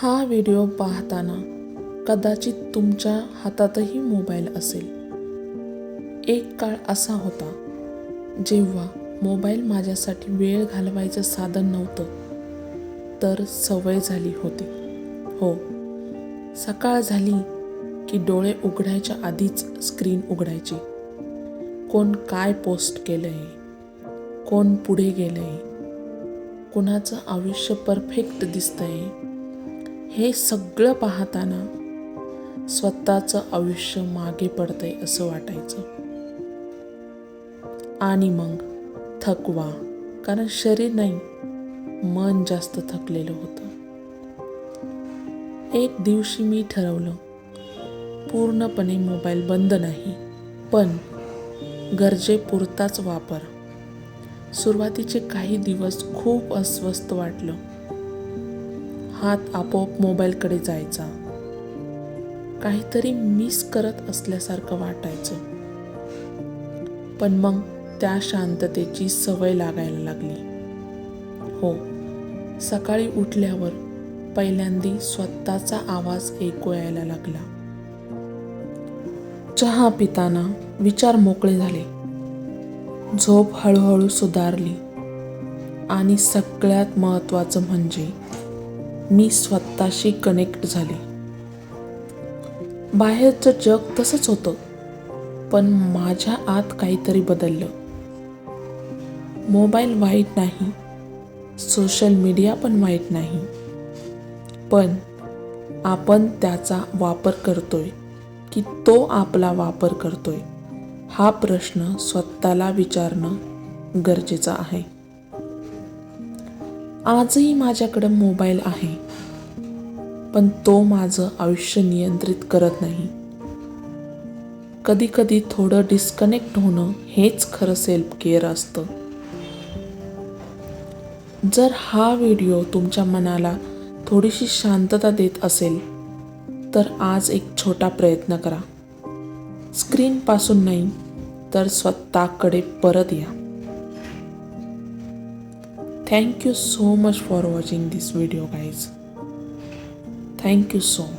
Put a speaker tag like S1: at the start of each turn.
S1: हा व्हिडिओ पाहताना कदाचित तुमच्या हातातही मोबाईल असेल. एक काळ असा होता जेव्हा मोबाईल माझ्यासाठी वेळ घालवायचं साधन नव्हतं तर सवय झाली होती. हो सकाळ झाली की डोळे उघडायच्या आधीच स्क्रीन उघडायची. कोण काय पोस्ट केलंय कोण पुढे गेलंय कोणाचं आयुष्य परफेक्ट दिसतंय हे सगळं पाहताना स्वतःचं आयुष्य मागे पडतंय असं वाटायचं. आणि मग थकवा कारण शरीर नाही मन जास्त थकलेलं होतं. एक दिवशी मी ठरवलं पूर्णपणे मोबाईल बंद नाही पण गरजेपुरताच वापर. सुरुवातीचे काही दिवस खूप अस्वस्थ वाटलं. हात आपोआप मोबाईलकडे जायचा. काहीतरी मिस करत असल्यासारखं वाटायचं. पण मग त्या शांततेची सवय लागायला लागली. हो सकाळी उठल्यावर पहिल्यांदी स्वतःचा आवाज ऐकू यायला लागला. चहा पिताना विचार मोकळे झाले. झोप हळूहळू सुधारली. आणि सगळ्यात महत्त्वाचं म्हणजे मी स्वतःशी कनेक्ट झाले. बाहेरचं जग तसंच होतं पण माझ्या आत काहीतरी बदललं. मोबाईल वाईट नाही सोशल मीडिया पण वाईट नाही पण आपण त्याचा वापर करतोय की तो आपला वापर करतोय हा प्रश्न स्वतःला विचारणं गरजेचं आहे. आजही माझ्याकडं मोबाईल आहे. पण तो माझं आयुष्य नियंत्रित करत नाही. कधी कधी थोडं डिस्कनेक्ट होणं हेच खरं सेल्फ केअर असतं. जर हा व्हिडिओ तुमच्या मनाला थोडीशी शांतता देत असेल तर आज एक छोटा प्रयत्न करा. स्क्रीनपासून नाही तर स्वतःकडे परत या. thank you so much for watching this video guys. Thank you so much.